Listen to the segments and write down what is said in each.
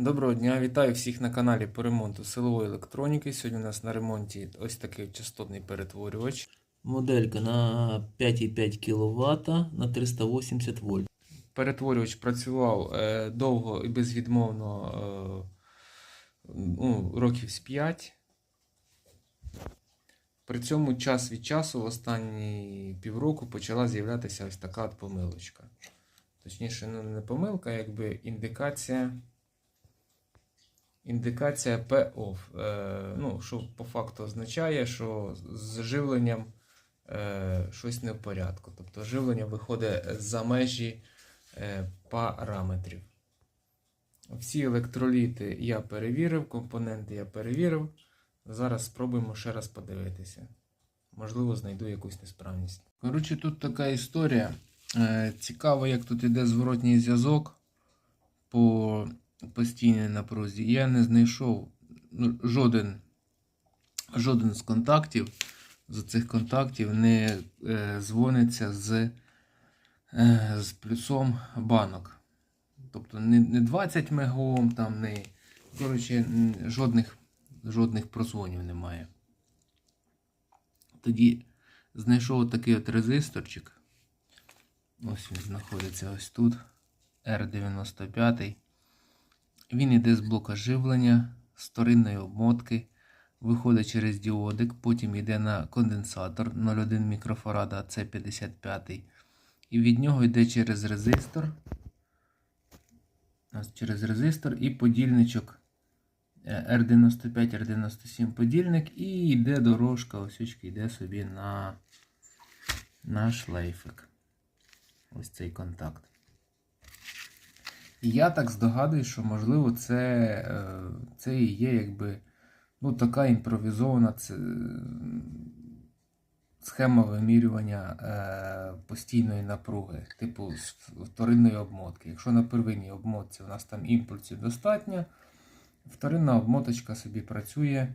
Доброго дня, вітаю всіх на каналі по ремонту силової електроніки. Сьогодні у нас на ремонті ось такий частотний перетворювач. Моделька на 5,5 кВт на 380 вольт. Перетворювач працював е, довго і безвідмовно е, ну, років з 5. При цьому час від часу в останні півроку почала з'являтися ось така от помилочка. Точніше, ну не помилка, а якби індикація. Індикація P-OFF. Е, ну, що по факту означає, що з живленням е, щось не в порядку. Тобто живлення виходить за межі е, параметрів. Всі електроліти я перевірив, компоненти я перевірив. Зараз спробуємо ще раз подивитися. Можливо, знайду якусь несправність. Коротше, тут така історія. Цікаво, як тут іде зворотній зв'язок по постійній напрузі. Я не знайшов ну, жоден, жоден з контактів, з цих контактів не е, дзвониться з, е, з плюсом банок. Тобто не, не 20 мегом, там не. Коротше, жодних, жодних прозвонів немає. Тоді знайшов такий от резисторчик. Ось він знаходиться ось тут. R95. Він іде з блока живлення, з вторинної обмотки, виходить через діодик, потім йде на конденсатор 0,1 мікрофарада C55. І від нього йде через резистор. Через резистор і подільничок е, R95, R97 подільник, і йде дорожка, ось очки, йде собі на, на шлейфик. Ось цей контакт. І я так здогадуюсь, що можливо це, е, це і є якби ну, така імпровізована схема вимірювання е, постійної напруги, типу вторинної обмотки. Якщо на первинній обмотці у нас там імпульсів достатньо, вторинна обмоточка собі працює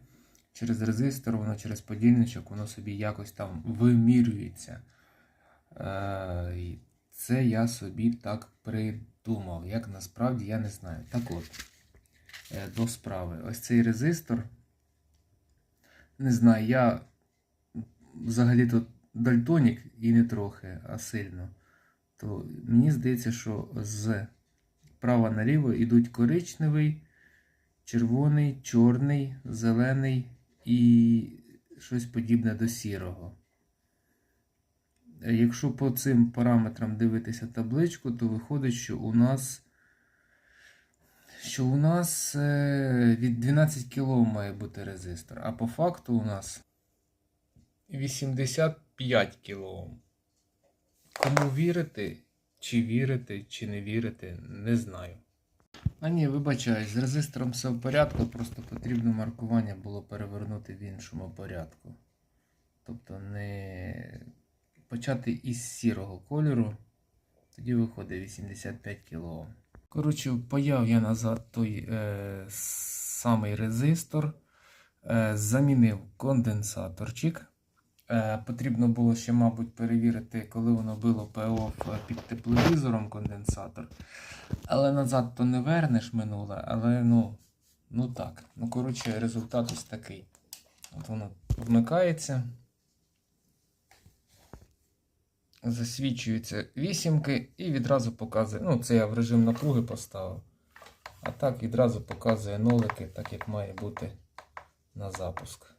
через резистор, воно через подільничок, воно собі якось там вимірюється. Е, це я собі так придумав. Як насправді я не знаю. Так от, е, до справи. Ось цей резистор. Не знаю, я взагалі тут дальтонік і не трохи, а сильно. То мені здається, що з права наліво йдуть коричневий, червоний, чорний, зелений і щось подібне до сірого. Якщо по цим параметрам дивитися табличку, то виходить, що у нас що у нас е, від 12 кОм має бути резистор, а по факту у нас 85 кОм. Кому вірити, чи вірити, чи не вірити, не знаю. А ні, вибачаюсь, з резистором все в порядку, просто потрібно маркування було перевернути в іншому порядку. Тобто не почати із сірого кольору, тоді виходить 85 кОм. Коротше, впаяв я назад той е, самий резистор, е, замінив конденсаторчик. Е, потрібно було ще, мабуть, перевірити, коли воно було ПО під тепловізором конденсатор. Але назад то не вернеш минуле, але ну, ну так. Ну, коротше, результат ось такий. От воно вмикається. Засвічуються вісімки і відразу показує. Ну, це я в режим напруги поставив. А так відразу показує нолики, так як має бути на запуск.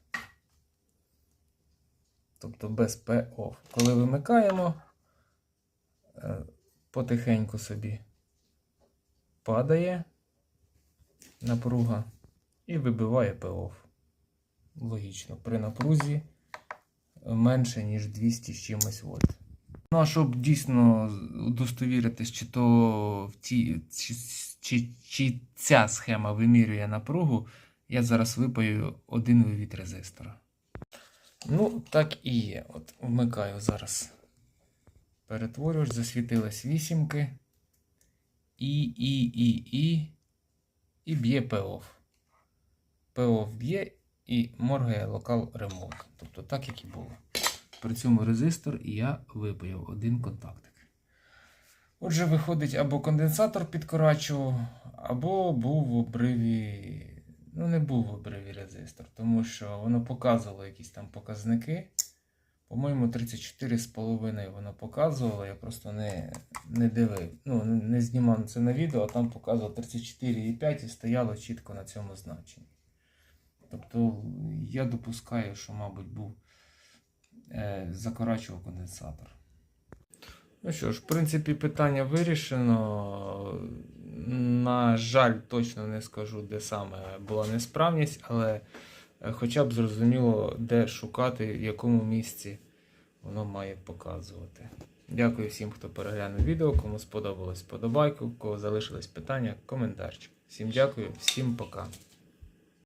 Тобто без P-OFF. Коли вимикаємо, е, потихеньку собі падає напруга і вибиває P-OFF. Логічно, при напрузі менше, ніж 200 з чимось вольт. Ну, а щоб дійсно удостовіритись, чи то в ті, чи, чи, чи ця схема вимірює напругу, я зараз випаю один вивід резистора. Ну, так і є. От вмикаю зараз перетворювач, засвітились вісімки. І, і, і, і. І б'є ПОФ. ПОФ б'є і моргає локал ремонт. Тобто так, як і було. При цьому резистор і я випаяв один контактик. Отже, виходить, або конденсатор підкорачував, або був в обриві. Ну, не був в обриві резистор, тому що воно показувало якісь там показники. По-моєму, 34,5 воно показувало, я просто не, не дивив. Ну, не знімав це на відео, а там показувало 34,5 і стояло чітко на цьому значенні. Тобто я допускаю, що, мабуть, був закорачував конденсатор. Ну що ж, в принципі, питання вирішено. На жаль, точно не скажу, де саме була несправність, але е, хоча б зрозуміло, де шукати, в якому місці воно має показувати. Дякую всім, хто переглянув відео. Кому сподобалось, подобайку, кого залишились питання, коментарчик. Всім дякую, всім пока.